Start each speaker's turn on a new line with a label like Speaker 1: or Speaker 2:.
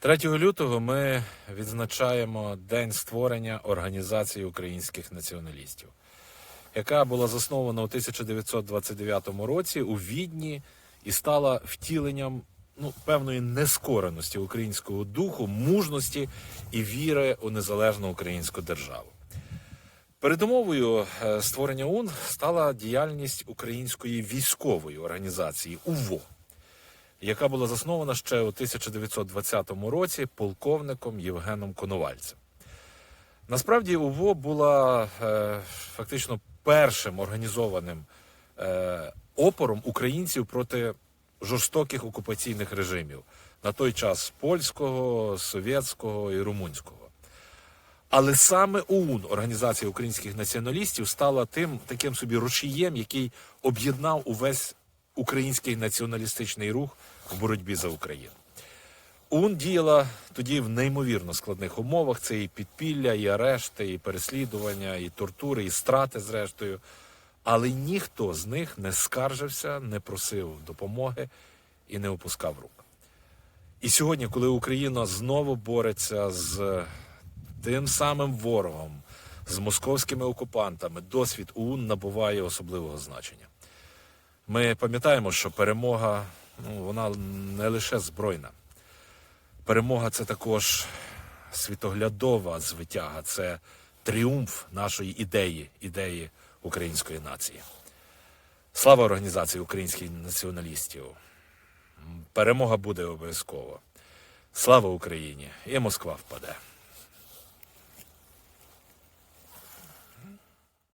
Speaker 1: 3 лютого ми відзначаємо День створення Організації українських націоналістів, яка була заснована у 1929 році у Відні і стала втіленням ну, певної нескореності українського духу, мужності і віри у незалежну українську державу. Передумовою е, створення УН стала діяльність української військової організації УВО яка була заснована ще у 1920 році полковником Євгеном Коновальцем. Насправді, УВО була е, фактично першим організованим е, опором українців проти жорстоких окупаційних режимів на той час польського, совєтського і румунського. Але саме ОУН, Організація українських націоналістів, стала тим таким собі рушієм, який об'єднав увесь український націоналістичний рух в боротьбі за Україну. ОУН діяла тоді в неймовірно складних умовах. Це і підпілля, і арешти, і переслідування, і тортури, і страти, зрештою. Але ніхто з них не скаржився, не просив допомоги і не опускав рук. І сьогодні, коли Україна знову бореться з тим самим ворогом, з московськими окупантами, досвід ОУН набуває особливого значення. Ми пам'ятаємо, що перемога ну, вона не лише збройна. Перемога це також світоглядова звитяга, це тріумф нашої ідеї, ідеї української нації. Слава організації українських націоналістів. Перемога буде обов'язково. Слава Україні! І Москва впаде.